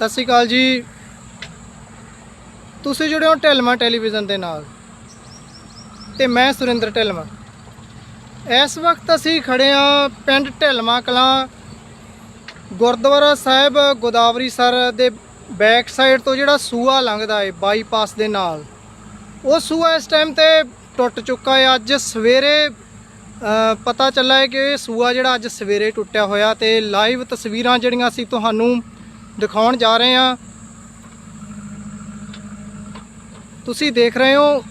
ਸਤਿ ਸ਼੍ਰੀ ਅਕਾਲ ਜੀ। ਤੁਸੀਂ ਜੁੜੇ ਹੋ ਢਿਲਮਾ ਟੈਲੀਵਿਜ਼ਨ ਦੇ ਨਾਲ। ਤੇ ਮੈਂ ਸੁਰਿੰਦਰ ਢਿਲਮਾ ਇਸ ਵਕਤ ਅਸੀਂ ਖੜੇ ਆ ਪਿੰਡ ਢਿਲਮਾ ਕਲਾਂ ਗੁਰਦੁਆਰਾ ਸਾਹਿਬ ਗੋਦਾਵਰੀ ਸਰ ਦੇ ਬੈਕ ਸਾਈਡ ਤੋਂ ਜਿਹੜਾ ਸੂਆ ਲੰਘਦਾ ਹੈ ਬਾਈਪਾਸ ਦੇ ਨਾਲ। ਉਹ ਸੂਆ ਇਸ ਟਾਈਮ ਤੇ ਟੁੱਟ ਚੁੱਕਾ ਹੈ ਅੱਜ ਸਵੇਰੇ ਪਤਾ ਚੱਲਾ ਹੈ ਕਿ ਇਹ ਸੂਆ ਜਿਹੜਾ ਅੱਜ ਸਵੇਰੇ ਟੁੱਟਿਆ ਹੋਇਆ ਤੇ ਲਾਈਵ ਤਸਵੀਰਾਂ ਜਿਹੜੀਆਂ ਅਸੀਂ ਤੁਹਾਨੂੰ ਦਿਖਾਉਣ ਜਾ ਰਹੇ ਹਾਂ। ਤੁਸੀਂ ਦੇਖ ਰਹੇ ਹੋ,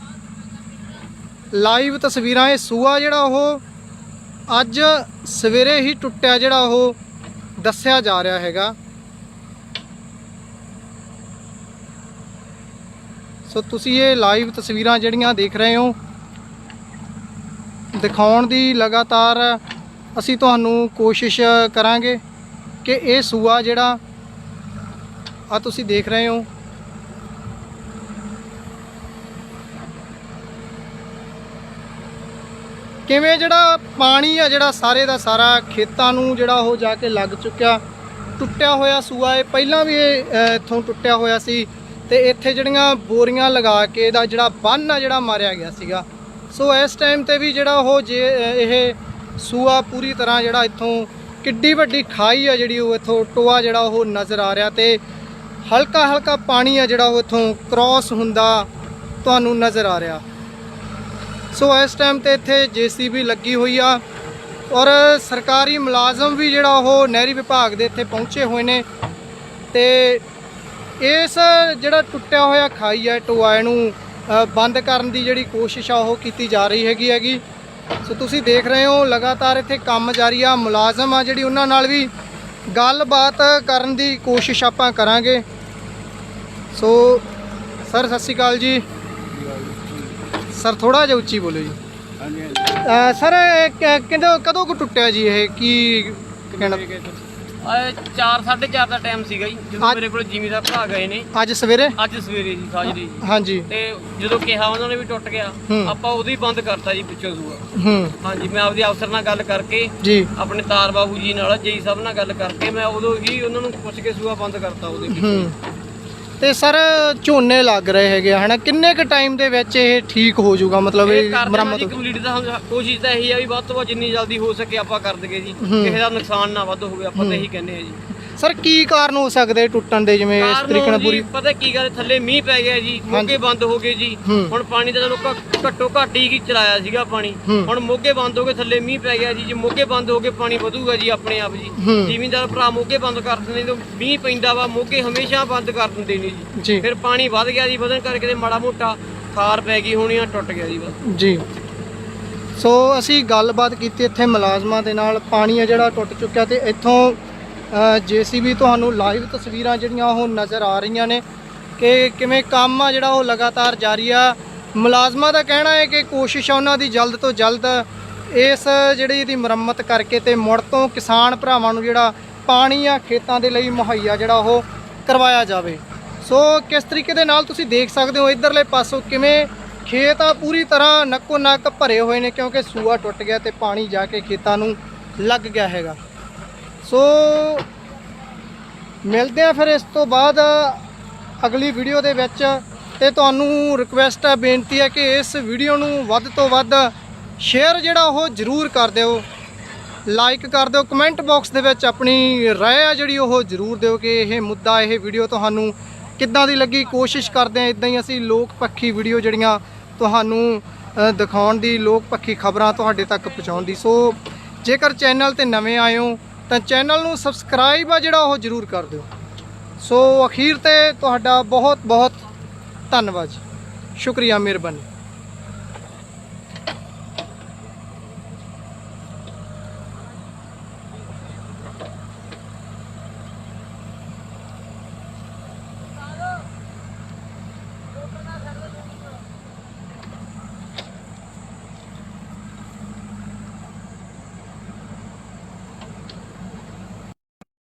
ਲਾਈਵ ਤਸਵੀਰਾਂ ਇਹ ਸੂਆ ਜਿਹੜਾ ਉਹ ਅੱਜ ਸਵੇਰੇ ਹੀ ਟੁੱਟਿਆ ਜਿਹੜਾ ਉਹ ਦੱਸਿਆ ਜਾ ਰਿਹਾ ਹੈਗਾ। ਸੋ ਤੁਸੀਂ ਇਹ ਲਾਈਵ ਤਸਵੀਰਾਂ ਜਿਹੜੀਆਂ ਦੇਖ ਰਹੇ ਹੋ, ਦਿਖਾਉਣ ਦੀ ਲਗਾਤਾਰ ਅਸੀਂ ਤੁਹਾਨੂੰ ਕੋਸ਼ਿਸ਼ ਕਰਾਂਗੇ ਕਿ ਇਹ ਸੂਆ ਜਿਹੜਾ ਆ ਤੁਸੀਂ ਦੇਖ ਰਹੇ ਹੋ। ਕਿਵੇਂ ਜਿਹੜਾ ਪਾਣੀ ਆ, ਜਿਹੜਾ ਸਾਰੇ ਦਾ ਸਾਰਾ ਖੇਤਾਂ ਨੂੰ ਜਿਹੜਾ ਉਹ ਜਾ ਕੇ ਲੱਗ ਚੁੱਕਿਆ, ਟੁੱਟਿਆ ਹੋਇਆ ਸੂਆ ਇਹ ਪਹਿਲਾਂ ਵੀ ਇਹ ਇੱਥੋਂ ਟੁੱਟਿਆ ਹੋਇਆ ਸੀ ਤੇ ਇੱਥੇ ਜਿਹੜੀਆਂ ਬੋਰੀਆਂ ਲਗਾ ਕੇ ਇਹਦਾ ਜਿਹੜਾ ਬੰਨ ਆ, ਜਿਹੜਾ ਮਾਰਿਆ ਗਿਆ ਸੀਗਾ। ਸੋ ਇਸ ਟਾਈਮ ਤੇ ਵੀ ਜਿਹੜਾ ਉਹ ਜੇ ਇਹ ਸੂਆ ਪੂਰੀ ਤਰ੍ਹਾਂ ਜਿਹੜਾ ਇੱਥੋਂ ਕਿੱਡੀ ਵੱਡੀ ਖਾਈ ਆ ਜਿਹੜੀ ਉਹ ਇੱਥੋਂ ਟੋਆ ਜਿਹੜਾ ਉਹ ਨਜ਼ਰ ਆ ਰਿਹਾ ਤੇ ਹਲਕਾ ਹਲਕਾ ਪਾਣੀ ਆ ਜਿਹੜਾ ਉਹ ਇੱਥੋਂ ਕ੍ਰਾਸ ਹੁੰਦਾ, ਤੁਹਾਨੂੰ ਨਜ਼ਰ ਆ ਰਿਹਾ। ਸੋ ਇਸ ਟਾਈਮ ਤੇ ਇੱਥੇ ਜੀਸੀਬੀ ਲੱਗੀ ਹੋਈ ਆ ਔਰ ਸਰਕਾਰੀ ਮੁਲਾਜ਼ਮ ਵੀ ਜਿਹੜਾ ਉਹ ਨਹਿਰੀ ਵਿਭਾਗ ਦੇ ਇੱਥੇ ਪਹੁੰਚੇ ਹੋਏ ਨੇ ਤੇ ਇਸ ਜਿਹੜਾ ਟੁੱਟਿਆ ਹੋਇਆ ਖਾਈ ਹੈ ਟੋਆ ਨੂੰ ਬੰਦ ਕਰਨ ਦੀ ਜਿਹੜੀ ਕੋਸ਼ਿਸ਼ ਆ, ਉਹ ਕੀਤੀ ਜਾ ਰਹੀ ਹੈਗੀ ਹੈਗੀ। ਸੋ ਤੁਸੀਂ ਦੇਖ ਰਹੇ ਹੋ, ਲਗਾਤਾਰ ਇੱਥੇ ਕੰਮ ਜਾਰੀ ਆ, ਮੁਲਾਜ਼ਮ ਆ ਜਿਹੜੀ ਉਹਨਾਂ ਨਾਲ ਵੀ ਗੱਲਬਾਤ ਕਰਨ ਦੀ ਕੋਸ਼ਿਸ਼ ਆਪਾਂ ਕਰਾਂਗੇ। ਸੋ ਸਰ ਸਤਿ ਸ਼੍ਰੀ ਅਕਾਲ ਜੀ। ਸਰ ਥੋੜਾ ਜਿਹਾ ਉੱਚੀ ਬੋਲੋ ਜੀ। ਹਾਂਜੀ ਸਰ ਇਹ ਕ- ਕਦੋਂ ਕਦੋਂ ਕੁ ਟੁੱਟਿਆ ਜੀ ਇਹ? ਕੀ ਕਹਿਣਾ? ਆਏ 4 4:30 ਦਾ ਟਾਈਮ ਸੀਗਾ ਜੀ ਜਦੋਂ ਅੱਜ- ਮੇਰੇ ਕੋਲ ਜ਼ਿਮੀਦਾਰ ਭਰਾ ਗਏ ਨੇ। ਅੱਜ ਸਵੇਰੇ? ਅੱਜ ਸਵੇਰੇ ਜੀ ਸਾਜਰੀ ਜੀ। ਹਾਂਜੀ। ਤੇ ਜਦੋਂ ਕਿਹਾ ਉਹਨਾਂ ਨੇ ਵੀ ਟੁੱਟ ਗਿਆ ਹੂੰ। ਆਪਾਂ ਉਦੋਂ ਹੀ ਬੰਦ ਕਰਤਾ ਜੀ ਪਿੱਛੋਂ ਸੂਆ। ਹੂੰ। ਹਾਂਜੀ ਮੈਂ ਆਪਦੇ ਅਫਸਰ ਨਾਲ ਗੱਲ ਕਰਕੇ ਜੀ। ਆਪਣੇ ਤਾਰ ਬਾਬੂ ਜੀ ਨਾਲ ਜੇਈ ਸਾਹਿਬ ਨਾਲ ਗੱਲ ਕਰਕੇ ਮੈਂ ਉਦੋਂ ਹੀ ਉਹਨਾਂ ਨੂੰ ਪੁੱਛ ਕੇ ਸੂਆ ਬੰਦ ਕਰਤਾ ਉਹਦੇ ਵਿੱਚ ਹੂੰ। ਤੇ ਸਰ ਝੋਨੇ ਲੱਗ ਰਹੇ ਹੈਗੇ ਹਨਾ? ਕਿੰਨੇ ਕ ਟਾਈਮ ਦੇ ਵਿੱਚ ਇਹ ਠੀਕ ਹੋ ਜਾਊਗਾ? ਮਤਲਬ ਇਹ ਮੁਰੰਮਤ ਕੰਪਲੀਟ ਦਾ ਕੋਸ਼ਿਸ਼ ਤਾਂ ਇਹੀ ਆ ਵੀ ਵੱਧ ਤੋਂ ਵੱਧ ਜਿੰਨੀ ਜਲਦੀ ਹੋ ਸਕੇ ਆਪਾਂ ਕਰ ਦਈਏ ਜੀ। ਕਿਸੇ ਦਾ ਨੁਕਸਾਨ ਨਾ ਵੱਧ ਹੋਵੇ ਆਪਾਂ ਤਾਂ ਇਹੀ ਕਹਿੰਦੇ ਆ ਜੀ। ਸਰ ਕੀ ਕਾਰਨ ਹੋ ਸਕਦੇ ਟੁੱਟਣ ਦੇ? ਜਿਵੇਂ ਇਸ ਤਰੀਕੇ ਨਾਲ ਪੂਰੀ ਪਤਾ ਕੀ ਗੱਲ ਥੱਲੇ ਮੀਂਹ ਪੈ ਗਿਆ ਜੀ ਮੋਗੇ ਬੰਦ ਹੋ ਗਏ ਜੀ। ਹੁਣ ਪਾਣੀ ਚਲੋ ਘ- ਘੱਟੋ ਘੱਟ ਹੀ ਕੀ ਚਲਾਇਆ ਸੀਗਾ ਪਾਣੀ। ਹੁਣ ਮੋਗੇ ਬੰਦ ਹੋ ਗਏ ਥੱਲੇ ਮੀਂਹ ਪੈ ਗਿਆ ਜੀ। ਜੇ ਮੋਗੇ ਬੰਦ ਹੋ ਗਏ ਪਾਣੀ ਵਧੂਗਾ ਜੀ ਆਪਣੇ ਆਪ ਜੀ। ਜ਼ਿਮੀਂਦਾਰ ਭਰਾ ਮੋਗੇ ਬੰਦ ਕਰ ਦਿੰਦੇ ਜਦੋਂ ਮੀਂਹ ਪੈਂਦਾ ਵਾ ਮੋਗੇ ਹਮੇਸ਼ਾ ਬੰਦ ਕਰ ਦਿੰਦੇ ਨੇ ਜੀ। ਜੀ। ਫਿਰ ਪਾਣੀ ਵੱਧ ਗਿਆ ਜੀ ਵਧਣ ਕਰਕੇ ਤੇ ਮਾੜਾ ਮੋਟਾ ਖਾਰ ਪੈ ਗਈ ਹੋਣੀ ਆ ਟੁੱਟ ਗਿਆ ਜੀ ਬਸ। ਜੀ। ਸੋ ਅਸੀਂ ਗੱਲਬਾਤ ਕੀਤੀ ਇੱਥੇ ਮੁਲਾਜ਼ਮਾਂ ਦੇ ਨਾਲ ਪਾਣੀ ਆ ਜਿਹੜਾ ਟੁੱਟ ਚੁੱਕਿਆ ਤੇ ਇੱਥੋਂ ਜੀਸੀਬੀ ਤੁਹਾਨੂੰ ਲਾਈਵ ਤਸਵੀਰਾਂ ਜਿਹੜੀਆਂ ਉਹ ਨਜ਼ਰ ਆ ਰਹੀਆਂ ਨੇ ਕਿ ਕਿਵੇਂ ਕੰਮ ਆ ਜਿਹੜਾ ਉਹ ਲਗਾਤਾਰ ਜਾਰੀ ਆ। ਮੁਲਾਜ਼ਮਾਂ ਦਾ ਕਹਿਣਾ ਹੈ ਕਿ ਕੋਸ਼ਿਸ਼ ਆ ਉਹਨਾਂ ਦੀ ਜਲਦ ਤੋਂ ਜਲਦ ਇਸ ਜਿਹੜੀ ਇਹਦੀ ਮੁਰੰਮਤ ਕਰਕੇ ਤੇ ਮੁੜ ਤੋਂ ਕਿਸਾਨ ਭਰਾਵਾਂ ਨੂੰ ਜਿਹੜਾ ਪਾਣੀ ਆ, ਖੇਤਾਂ ਦੇ ਲਈ ਮੁਹੱਈਆ ਜਿਹੜਾ ਉਹ ਕਰਵਾਇਆ ਜਾਵੇ। ਸੋ ਕਿਸ ਤਰੀਕੇ ਦੇ ਨਾਲ ਤੁਸੀਂ ਦੇਖ ਸਕਦੇ ਹੋ ਇਧਰਲੇ ਪਾਸੋਂ ਕਿਵੇਂ ਖੇਤ ਆ ਪੂਰੀ ਤਰ੍ਹਾਂ ਨੱਕੋ ਨੱਕ ਭਰੇ ਹੋਏ ਨੇ ਕਿਉਂਕਿ ਸੂਆ ਟੁੱਟ ਗਿਆ ਤੇ ਪਾਣੀ ਜਾ ਕੇ ਖੇਤਾਂ ਨੂੰ ਲੱਗ ਗਿਆ ਹੈਗਾ। ਸੋ ਮਿਲਦੇ ਆ ਫਿਰ ਇਸ ਤੋਂ ਬਾਅਦ ਅਗਲੀ ਵੀਡੀਓ ਦੇ ਵਿੱਚ ਤੇ ਤੁਹਾਨੂੰ ਰਿਕੁਐਸਟ ਹੈ ਬੇਨਤੀ ਹੈ ਕਿ ਇਸ ਵੀਡੀਓ ਨੂੰ ਵੱਧ ਤੋਂ ਵੱਧ ਸ਼ੇਅਰ ਜਿਹੜਾ ਉਹ ਜ਼ਰੂਰ ਕਰ ਦਿਓ। ਲਾਈਕ ਕਰ ਦਿਓ ਕਮੈਂਟ ਬਾਕਸ ਦੇ ਵਿੱਚ ਆਪਣੀ ਰਾਏ ਆ ਜਿਹੜੀ ਉਹ ਜ਼ਰੂਰ ਦਿਓ ਕਿ ਇਹ ਮੁੱਦਾ, ਇਹ ਵੀਡੀਓ ਤੁਹਾਨੂੰ ਕਿੱਦਾਂ ਦੀ ਲੱਗੀ। ਕੋਸ਼ਿਸ਼ ਕਰਦੇ ਆ ਇਦਾਂ ਹੀ ਅਸੀਂ ਲੋਕ ਪੱਖੀ ਵੀਡੀਓ ਜਿਹੜੀਆਂ ਤੁਹਾਨੂੰ ਦਿਖਾਉਣ ਦੀ, ਲੋਕ ਪੱਖੀ ਖਬਰਾਂ ਤੁਹਾਡੇ ਤੱਕ ਪਹੁੰਚਾਉਣ ਦੀ। ਸੋ ਜੇਕਰ ਚੈਨਲ ਤੇ ਨਵੇਂ ਆਏ ਹੋ ਤਾਂ ਚੈਨਲ ਨੂੰ ਸਬਸਕ੍ਰਾਈਬ ਆ ਜਿਹੜਾ ਉਹ ਜ਼ਰੂਰ ਕਰ ਦਿਓ ਸੋ ਅਖੀਰ ਤੇ ਤੁਹਾਡਾ ਬਹੁਤ ਬਹੁਤ ਧੰਨਵਾਦ ਜੀ। ਸ਼ੁਕਰੀਆ, ਮਿਹਰਬਾਨੀ